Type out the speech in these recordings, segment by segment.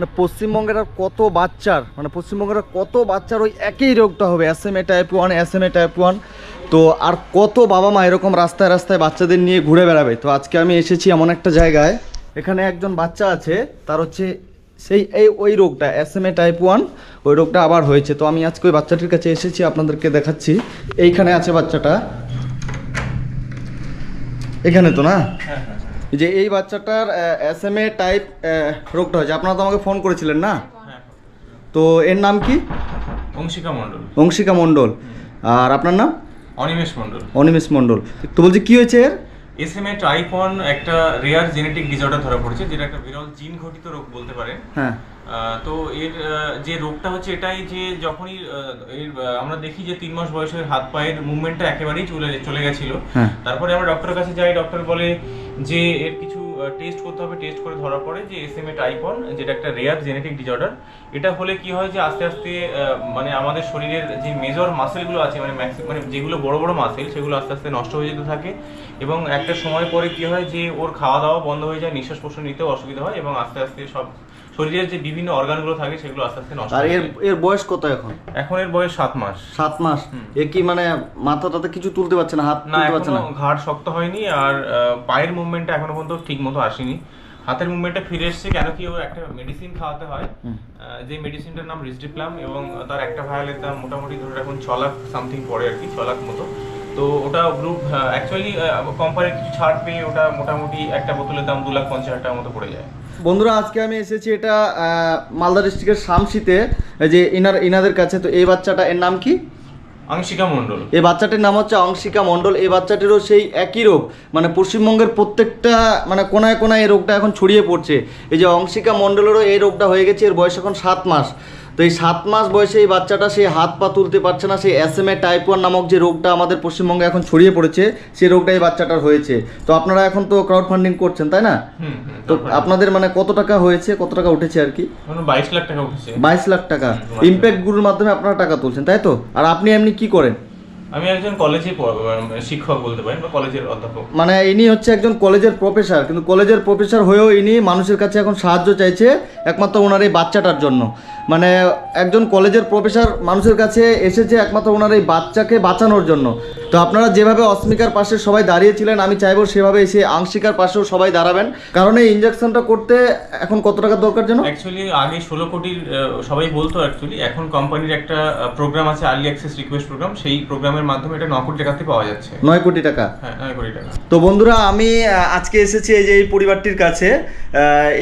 মানে পশ্চিমবঙ্গের আর কত বাচ্চার মানে পশ্চিমবঙ্গের কত বাচ্চার ওই একই রোগটা হবে S M A type one S M A type one তো আর কত বাবা মা এরকম রাস্তায় রাস্তায় বাচ্চাদের নিয়ে ঘুরে বেড়াবে? তো আজকে আমি এসেছি এমন একটা জায়গায়, এখানে একজন বাচ্চা আছে, তার হচ্ছে সেই, এই, ওই রোগটা S M A type one ওই রোগটা আবার হয়েছে। তো আমি আজকে ওই বাচ্চাটির কাছে এসেছি, আপনাদেরকে দেখাচ্ছি। এইখানে আছে বাচ্চাটা। এখানে তো না? যে এই বাচ্চাটার এস এম এ টাইপ রোগটা হয়েছে। আপনারা তো আমাকে ফোন করেছিলেন না? তো এর নাম কি? অংশিকা মণ্ডল। অংশিকা মন্ডল আর আপনার নাম? অনিমেষ মন্ডল অনিমেষ মণ্ডল। তো বলছি কি হয়েছে এর? এস এম এ টাইপ 1 একটা রেয়ার জেনেটিক ডিসঅর্ডার ধরা পড়েছে যেটা একটা বিরল জিন ঘটিত রোগ বলতে পারেন হ্যাঁ। আহ, তো এর যে রোগটা হচ্ছে এটাই যে যখনই আমরা দেখি যে তিন মাস বয়সের হাত পায়ের মুভমেন্টটা একেবারেই চলে চলে গেছিল। হ্যাঁ। তারপরে আমরা ডক্টরের কাছে যাই ডক্টর বলে যে এর কিছু টেস্ট করতে হবে টেস্ট করে ধরা পড়ে যে এস এম এ টাইপন যেটা একটা রেয়ার জেনেটিক ডিজর্ডার এটা হলে কি হয় যে আস্তে আস্তে মানে আমাদের শরীরের যে মেজর মাসেলগুলো আছে মানে ম্যাক্সি মানে যেগুলো বড় বড় মাসেল সেগুলো আস্তে আস্তে নষ্ট হয়ে যেতে থাকে এবং একটা সময় পরে কি হয় যে ওর খাওয়া দাওয়া বন্ধ হয়ে যায়, নিঃশ্বাস প্রশ্বাস নিতেও অসুবিধা হয় এবং আস্তে আস্তে সব শরীরের যে বিভিন্ন অর্গানগুলো থাকে সেগুলো আস্তে আস্তে নষ্ট আর এর এর বয়স কত এখন? এখন এর বয়স সাত মাস। সাত মাস। এ কি মানে মাথা টাতে কিছু তুলতে পারছে না হাত তুলতে পারছে না? ঘাড় শক্ত হয়নি আর পায়ের মুভমেন্টটা এখনও পর্যন্ত ঠিক মতো আসেনি। হাতের মুভমেন্টটা ফিরে এসেছে কেন কি ওর একটা মেডিসিন খাওয়াতে হয়। যে মেডিসিনটার নাম রিসডিপ্লাম এবং তার একটা ভায়ালের দাম মোটামুটি ধরে রাখুন ছ লাখ সামথিং পড়ে আর কি ছ লাখ মতো। তো ওটা গ্রুপ অ্যাকচুয়ালি কোম্পানির কিছু ছাড় পেয়ে ওটা মোটামুটি একটা বোতলের দাম দু লাখ পঞ্চাশ হাজার টাকার মতো পড়ে যায়। বন্ধুরা আজকে আমি এসেছি এটা মালদা ডিস্ট্রিক্টের শামসিতে যে ইনার ইনাদের কাছে। তো এই বাচ্চাটা এর নাম কি? অংশিকা মণ্ডল। এই বাচ্চাটির নাম হচ্ছে অংশিকা মণ্ডল। এই বাচ্চাটিরও সেই একই রোগ। মানে পশ্চিমবঙ্গের প্রত্যেকটা মানে কোনায় কোনায় এই রোগটা এখন ছড়িয়ে পড়ছে। এই যে অংশিকা মণ্ডলেরও এই রোগটা হয়ে গেছে এর বয়স এখন সাত মাস। তো এই সাত মাস বয়সে এই বাচ্চাটা সেই হাত পা তুলতে পারছে না সেই S M A type one নামক যে রোগটা আমাদের পশ্চিমবঙ্গে এখন ছড়িয়ে পড়েছে সেই রোগটা এই বাচ্চাটার হয়েছে। তো আপনারা এখন তো ক্রাউড ফান্ডিং করছেন তাই না? তো আপনাদের মানে কত টাকা হয়েছে কত টাকা উঠেছে আর কি? বাইশ লাখ টাকা উঠেছে। বাইশ লাখ টাকা। ইম্প্যাক্ট গুরুর মাধ্যমে আপনারা টাকা তুলছেন তাই তো? আর আপনি এমনি কি করেন? আমি একজন কলেজে শিক্ষক বলতে পারেন বা কলেজের অধ্যাপক। মানে ইনি হচ্ছে একজন কলেজের প্রফেসর কিন্তু কলেজের প্রফেসর হয়েও ইনি মানুষের কাছে এখন সাহায্য চাইছে একমাত্র ওনার এই বাচ্চাটার জন্য। মানে একজন কলেজের প্রফেসর মানুষের কাছে এসেছে একমাত্র ওনার এই বাচ্চাকে বাঁচানোর জন্য। তো আপনারা যেভাবে অস্মিকার পাশে সবাই দাঁড়িয়েছিলেন আমি চাইব সেভাবে এসে আংশিকার পাশেও সবাই দাঁড়াবেন। কারণ এই ইঞ্জেকশনটা করতে এখন কত টাকা দরকার যেন? অ্যাকচুয়ালি আগে ষোলো কোটির সবাই বলতো অ্যাকচুয়ালি এখন কোম্পানির একটা প্রোগ্রাম আছে আর্লি অ্যাক্সেস রিকোয়েস্ট প্রোগ্রাম সেই প্রোগ্রামের মাধ্যমে এটা ন কোটি টাকাতে পাওয়া যাচ্ছে। নয় কোটি টাকা? হ্যাঁ নয় কোটি টাকা। তো বন্ধুরা আমি আজকে এসেছি এই যে এই পরিবারটির কাছে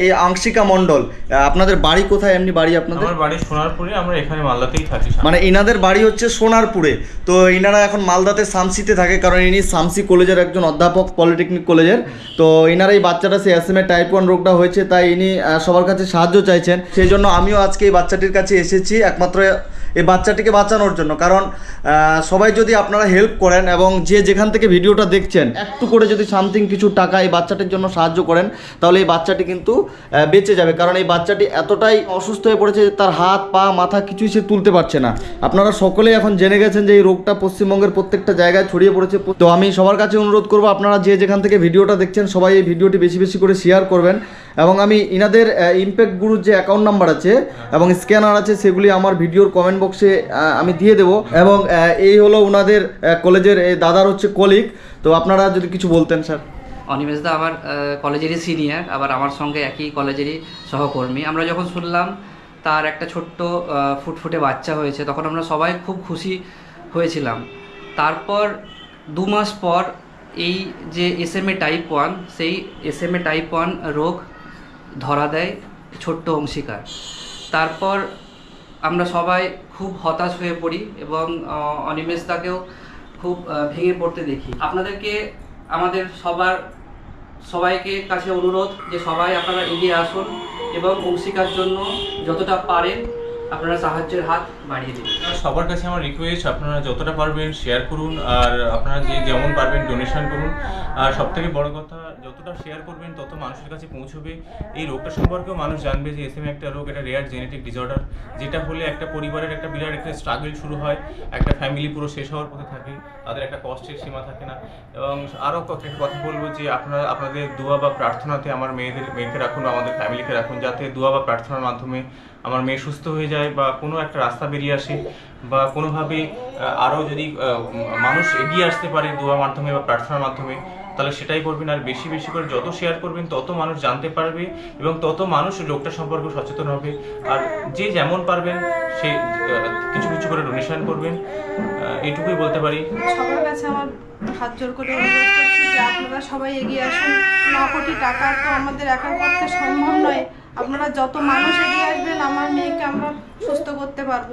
এই আংশিকা মণ্ডল। আপনাদের বাড়ি কোথায়? এমনি বাড়ি আপনাদের? আমার বাড়ি সোনারপুরে আমরা এখানে মালদাতেই থাকি মানে ইনাদের বাড়ি হচ্ছে সোনারপুরে। তো ইনারা এখন মালদাতে সামসিতে থাকে কারণ ইনি সামসি কলেজের একজন অধ্যাপক পলিটেকনিক কলেজের। তো ইনারা এই বাচ্চাটা সে এস এম টাইপ ওয়ান রোগটা হয়েছে তাই ইনি সবার কাছে সাহায্য চাইছেন। সেই জন্য আমিও আজকে এই বাচ্চাটির কাছে এসেছি একমাত্র এই বাচ্চাটিকে বাঁচানোর জন্য। কারণ সবাই যদি আপনারা হেল্প করেন এবং যে যেখান থেকে ভিডিওটা দেখছেন, একটু করে যদি সামথিং কিছু টাকা এই বাচ্চাটির জন্য সাহায্য করেন, তাহলে এই বাচ্চাটি কিন্তু বেঁচে যাবে। কারণ এই বাচ্চাটি এতটাই অসুস্থ হয়ে পড়েছে তার হাত, পা, মাথা কিছুই সে তুলতে পারছে না। আপনারা সকলেই এখন জেনে গেছেন যে এই রোগটা পশ্চিমবঙ্গের প্রত্যেকটা জায়গায় ছড়িয়ে পড়েছে। তো আমি সবার কাছে অনুরোধ করব, আপনারা যে যেখান থেকে ভিডিওটা দেখছেন, সবাই এই ভিডিওটি বেশি বেশি করে শেয়ার করবেন। এবং আমি ইনাদের ইমপ্যাক্ট গুরুর যে অ্যাকাউন্ট নাম্বার আছে এবং স্ক্যানার আছে সেগুলি আমার ভিডিওর কমেন্ট বক্সে আমি দিয়ে দেবো। এবং এই হলো ওনাদের কলেজের দাদার হচ্ছে কলিগ তো আপনারা যদি কিছু বলতেন স্যার অনিমেষ দা আমার কলেজেরই সিনিয়র আবার আমার সঙ্গে একই কলেজেরই সহকর্মী। আমরা যখন শুনলাম তার একটা ছোট্ট ফুটফুটে বাচ্চা হয়েছে তখন আমরা সবাই খুব খুশি হয়েছিলাম। তারপর দু মাস পর এই যে S M A type one সেই S M A type one রোগ ধরা দেয়, ছোট্ট অংশীকার। তারপর আমরা সবাই খুব হতাশ হয়ে পড়ি এবং অনিমেষ দাকেও খুব ভেঙে পড়তে দেখি। আপনাদেরকে আমাদের সবার, সবাইকে কাছে অনুরোধ যে সবাই আপনারা এগিয়ে আসুন এবং অংশীকার জন্য যতটা পারেন আপনারা সাহায্যের হাত বাড়িয়ে দিন। সবার কাছে আমার রিকোয়েস্ট আপনারা যতটা পারবেন শেয়ার করুন আর আপনারা যে যেমন পারবেন ডোনেশন করুন। আর সব থেকে বড় কথা যতটা শেয়ার করবেন, তত মানুষের কাছে পৌঁছবে। এই রোগটা সম্পর্কেও মানুষ জানবে যে এসএমএ একটা রোগ, এটা রেয়ার জেনেটিক ডিসঅর্ডার যেটা হলে একটা পরিবারের একটা বিরাট একটা স্ট্রাগল শুরু হয়, একটা ফ্যামিলি পুরো শেষ হওয়ার পথে থাকে, তাদের একটা কষ্টের সীমা থাকে না। এবং আরও একটা কথা বলব যে আপনারা, আপনাদের দোয়া বা প্রার্থনাতে আমার মেয়েদের, মেয়েকে রাখুন, আমাদের ফ্যামিলিকে রাখুন, যাতে দোয়া বা প্রার্থনার মাধ্যমে আমার মেয়ে সুস্থ হয়ে যায় বা কোনো একটা রাস্তা বেরিয়ে আসে বা কোনোভাবে আরও যদি মানুষ এগিয়ে আসতে পারে দোয়ার মাধ্যমে বা প্রার্থনার মাধ্যমে তাহলে সেটাই করবেন, আর বেশি বেশি করে যত শেয়ার করবেন, তত মানুষ জানতে পারবে এবং তত মানুষ লোকটা সম্পর্কে সচেতন হবে। আর যে যেমন পারবেন, সে কিছু কিছু করে ডোনেশন করবেন। এটুকুই বলতে পারি। সবার কাছে আমার হাত জোর করে অনুরোধ আপনারা সবাই এগিয়ে আসুন। ন কোটি টাকা তো আমাদের একার পক্ষে সম্ভব নয়। আপনারা যত মানুষ এগিয়ে আসবেন, আমার মেয়েকে আমরা সুস্থ করতে পারব।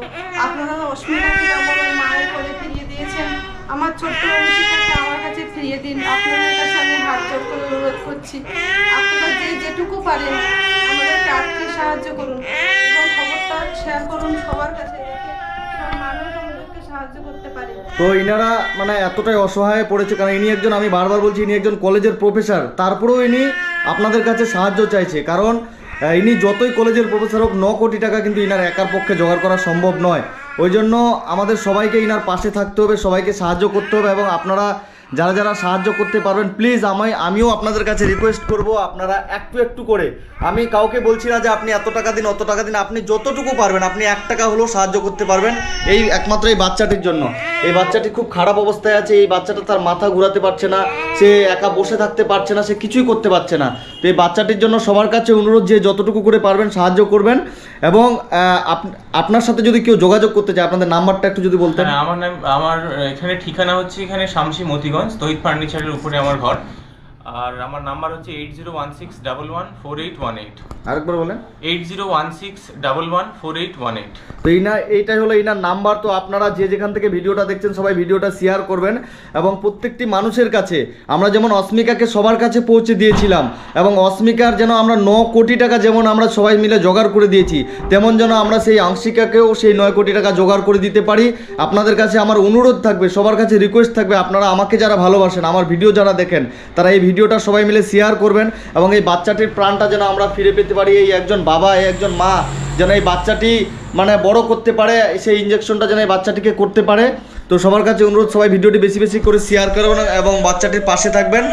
আপনারা অস্মিতাকে যেমন ওর মায়ের করে ফিরিয়ে দিয়েছেন। আমার ছোট্ট অংশীটাকে আমার কাছে ফিরিয়ে দিন। আপনাদের কাছে আমি হাত জোর করে অনুরোধ করছি। আপনারা যে যেটুকু পারেন, আমাদেরকে আর্থিক সাহায্য করুন। এবং খবরটা শেয়ার করুন সবার কাছে। তো ইনারা মানে এতটাই অসহায় পড়েছে, কারণ ইনি একজন, আমি বারবার বলছি, ইনি একজন কলেজের প্রফেসর। তারপরেও ইনি আপনাদের কাছে সাহায্য চাইছে, কারণ ইনি যতই কলেজের প্রফেসর হোক, ন কোটি টাকা কিন্তু ইনার একার পক্ষে জোগাড় করা সম্ভব নয়। ওই জন্য আমাদের সবাইকে ইনার পাশে থাকতে হবে, সবাইকে সাহায্য করতে হবে এবং আপনারা যারা যারা সাহায্য করতে পারবেন প্লিজ আমায়, আমিও আপনাদের কাছে রিকোয়েস্ট করব আপনারা একটু একটু করে। আমি কাউকে বলছি না যে আপনি এত টাকা দিন, অত টাকা দিন, আপনি যতটুকু পারবেন, আপনি এক টাকা হলেও সাহায্য করতে পারবেন এই একমাত্র এই বাচ্চাটির জন্য। এই বাচ্চাটি খুব খারাপ অবস্থায় আছে, এই বাচ্চাটা তার মাথা ঘুরাতে পারছে না, সে একা বসে থাকতে পারছে না, সে কিছুই করতে পারছে না। তো এই বাচ্চাটির জন্য সবার কাছে অনুরোধ যে যতটুকু করে পারবেন সাহায্য করবেন এবং আপ- আপনার সাথে যদি কেউ যোগাযোগ করতে চায়, আপনাদের নাম্বারটা একটু যদি বলতেন। হ্যাঁ আমার নাম, আমার এখানে ঠিকানা হচ্ছে এখানে শামসি মতিগঞ্জ। তহিদ ফার্নিচারের উপরে আমার ঘর। আর আমার নাম্বার হচ্ছে eight zero one six double one four eight one eight. আরেকবার বলেন। Eight zero one six double one four eight one eight. তো ইনা এইটাই হলো ইনার নাম্বার তো আপনারা যে যেখান থেকে ভিডিওটা দেখছেন সবাই ভিডিওটা শেয়ার করবেন এবং প্রত্যেকটি মানুষের কাছে আমরা যেমন অস্মিকাকে সবার কাছে পৌঁছে দিয়েছিলাম এবং অস্মিকার যেন আমরা ন কোটি টাকা যেমন আমরা সবাই মিলে জোগাড় করে দিয়েছি তেমন যেন আমরা সেই আংশিকাকেও সেই নয় কোটি টাকা জোগাড় করে দিতে পারি। আপনাদের কাছে আমার অনুরোধ থাকবে সবার কাছে রিকোয়েস্ট থাকবে আপনারা আমাকে যারা ভালোবাসেন আমার ভিডিও যারা দেখেন তারা এই ভিডিওটা সবাই মিলে শেয়ার করবেন এবং এই বাচ্চাটির প্রাণটা যেন আমরা ফিরে পেতে পারি, এই একজন বাবা, এই একজন মা যেন এই বাচ্চাটি মানে বড় করতে পারে, সেই ইঞ্জেকশনটা যেন এই বাচ্চাটিকে করতে পারে। তো সবার কাছে অনুরোধ, সবাই ভিডিওটি বেশি বেশি করে শেয়ার করবেন এবং বাচ্চাটির পাশে থাকবেন।